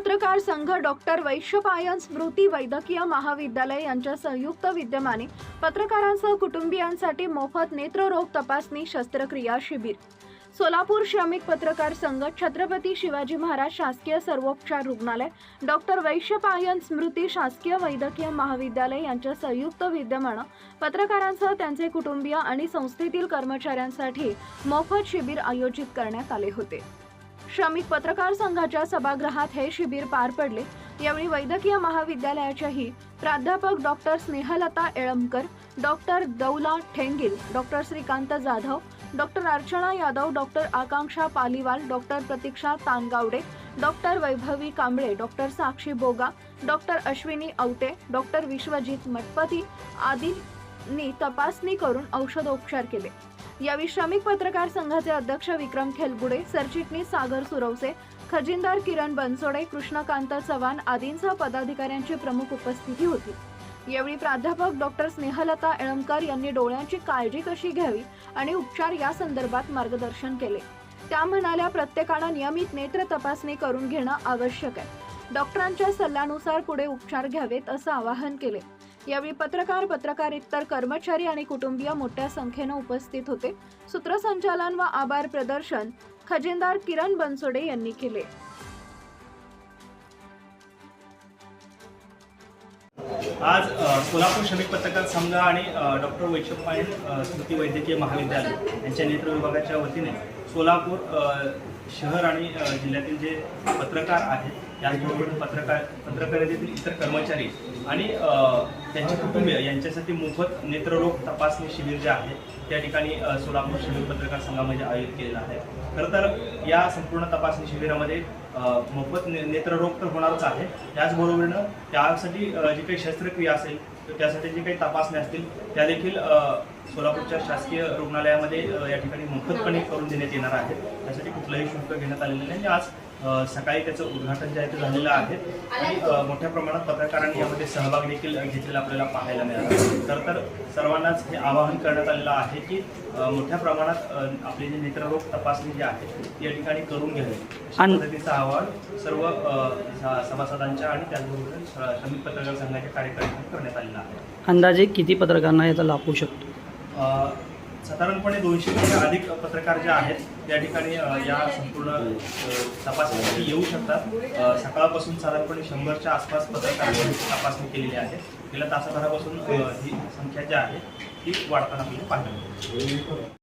पत्रकार संघ डॉक्टर वैश्यपायन स्मृती वैद्यकीय महाविद्यालय यांच्या संयुक्त विद्यमाने पत्रकारांसह कुटुंबियांसाठी मोफत नेत्ररोग तपासणी शस्त्रक्रिया शिबिर. सोलापूर श्रमिक पत्रकार संघ छत्रपती शिवाजी महाराज शासकीय सर्वोपचार रुग्णालय डॉक्टर वैश्यपायन स्मृती शासकीय वैद्यकीय महाविद्यालय यांच्या संयुक्त विद्यमानं पत्रकारांसह त्यांचे कुटुंबीय आणि संस्थेतील कर्मचाऱ्यांसाठी मोफत शिबिर आयोजित करण्यात आले होते. श्रमिक पत्रकार संघाच्या सभागृहात हे शिबिर पार पडले. यावेळी वैद्यकीय महाविद्यालयाच्याही प्राध्यापक doctor Snehalata Elamkar doctor Daula Thengil doctor Shrikant Jadhav doctor Archana Yadav doctor Akanksha Paliwal doctor Pratiksha Tangawade doctor Vaibhavi Kamble doctor Sakshi Boga doctor Ashwini Aute doctor Vishwajit Mathpati आदींनी तपासणी करून औषधोपचार केले. यावेळी श्रमिक पत्रकार संघाचे अध्यक्ष विक्रम खेलगुडे सरचिटणीस सागर सुरवसे खजिनदार किरण बनसोडे कृष्णकांत चव्हाण आदींसह पदाधिकाऱ्यांची प्रमुख उपस्थिती होती. यावेळी प्राध्यापक डॉक्टर स्नेहलता एळमकर यांनी डोळ्यांची काळजी कशी घ्यावी आणि उपचार या संदर्भात मार्गदर्शन केले. त्या म्हणाल्या प्रत्येकानं नियमित नेत्र तपासणी करून घेणं आवश्यक आहे. डॉक्टरांच्या सल्ल्यानुसार पुढे उपचार घ्यावेत असं आवाहन केले. यावेळी पत्रकार पत्रकारेतर कर्मचारी आणि कुटुंबीय मोठ्या संख्येनं उपस्थित होते. सूत्रसंचालन व आभार प्रदर्शन खजिनदार किरण बनसोडे यांनी केले. आज कोल्हापूर श्रमिक पत्रकार संघ आणि डॉक्टर वैशपायन स्मृती वैद्यकीय महाविद्यालय यांच्या नेत्र विभागाच्या वतीने सोलापूर शहर आणि जिल्ह्यातील जे पत्रकार आहेत त्याचबरोबर पत्रकार पत्रकारितेतील इतर कर्मचारी आणि त्यांचे कुटुंबीय यांच्यासाठी मोफत नेत्ररोग तपासणी शिबिर जे आहे त्या ठिकाणी सोलापूर शहर पत्रकार संघामध्ये आयोजित केलेलं आहे. खरं तर या संपूर्ण तपासणी शिबिरामध्ये मोफत ने नेत्ररोग तर होणारच आहे. त्याचबरोबरीनं त्यासाठी जी काही शस्त्रक्रिया असेल त्यासाठी जी काही तपासण्या असतील त्या देखील सोलापूरच्या शासकीय रुग्णालयामध्ये या ठिकाणी मोफतपणे करून देण्यात येणार आहे. त्यासाठी कुठलंही शुल्क घेण्यात आलेलं नाही. आज सकाळी त्याचं उद्घाटन जे आहे ते झालेलं आहे आणि मोठ्या प्रमाणात पत्रकारांनी यामध्ये सहभाग देखील घेतलेला आपल्याला पाहायला मिळाला. तर तर सर्वांनाच हे आवाहन करण्यात आलेलं आहे की मोठ्या प्रमाणात आपली जी नेत्ररोग तपासणी जी आहे ती या ठिकाणी करून घ्यावी. अशा पद्धतीचं आवाहन सर्व सभासदांच्या आणि त्याचबरोबर श्रमिक पत्रकार संघाच्या कार्यकर्त्यांनी करण्यात आलेलं आहे. अंदाजे किती पत्रकारांना याचा लाभ होऊ शकतो? साधारणपणे दोनशे पेक्षा अधिक पत्रकार जे आहेत त्या ठिकाणी या संपूर्ण तपासणीसाठी येऊ शकतात. सकाळपासून साधारणपणे शंभरच्या आसपास पत्रकार तपासणी केलेली आहे. गेल्या तासाभरापासून ही संख्या जी आहे ती वाढताना आपल्याला पाहायला मिळते